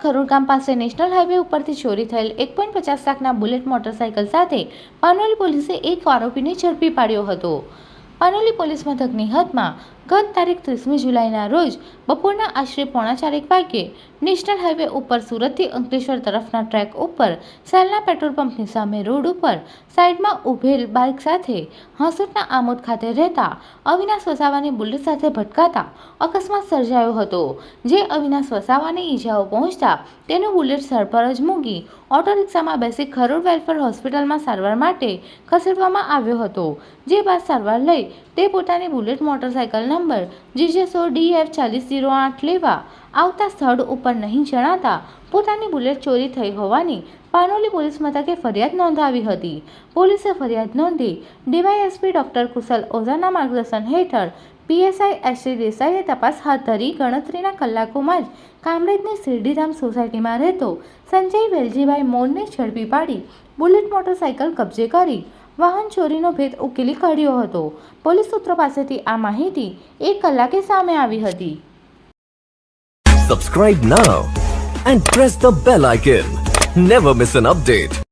ખરોડ ગામ પાસે national highway ઉપરથી ચોરી થયેલ એક પોઈન્ટ પચાસ લાખના બુલેટ મોટરસાયકલ સાથે પાનોલી પોલીસે એક આરોપીને ઝડપી પાડ્યો હતો. પાનોલી પોલીસ મથકની હદમાં ગત તારીખ ત્રીસમી જુલાઈના રોજ બપોરના આશરે પોણા ચારેક વાગ્યે નેશનલ હાઈવે ઉપર સુરતથી અંકલેશ્વર તરફના ટ્રેક ઉપર સેલના પેટ્રોલ પંપની સામે રોડ ઉપર સાઈડમાં ઊભેલ બાઇક સાથે હાંસુટના આમોદ ખાતે રહેતા અવિનાશ વસાવાની બુલેટ સાથે ભટકાતા અકસ્માત સર્જાયો હતો. જે અવિનાશ વસાવાને ઈજાઓ પહોંચતા તેનું બુલેટ સર પર જ મૂકી ઓટો રિક્ષામાં બેસી ખરોડ વેલફેર હોસ્પિટલમાં સારવાર માટે ખસેડવામાં આવ્યો હતો. જે બાદ સારવાર લઈ તે પોતાની બુલેટ મોટરસાયકલ નંબર જીજે સો ડી ડીએફ ચાલીસ ઝીરો આઠ લેવા આવતા સ્થળ ઉપર નહીં જણાતા પોતાની બુલેટ ચોરી થઈ હોવાની પાનોલી પોલીસ મથકે ફરિયાદ નોંધાવી હતી. પોલીસે ફરિયાદ નોંધી ડીવાયએસપી ડોક્ટર કુશલ ઓઝાના માર્ગદર્શન હેઠળ પીએસઆઈ એસટી દેસાઈએ તપાસ હાથ ધરી ગણતરીના કલાકોમાં જ કામરેજની શિરડીધામ સોસાયટીમાં રહેતો સંજય વેલજીભાઈ મોરને ઝડપી પાડી બુલેટ મોટરસાયકલ કબજે કરી વાહન ચોરીનો ભેદ ઉકેલી કાઢ્યો હતો પોલીસ સૂત્રો પાસેથી આ માહિતી એક કલાકે સામે આવી હતી Subscribe now and press the bell icon. Never miss an update.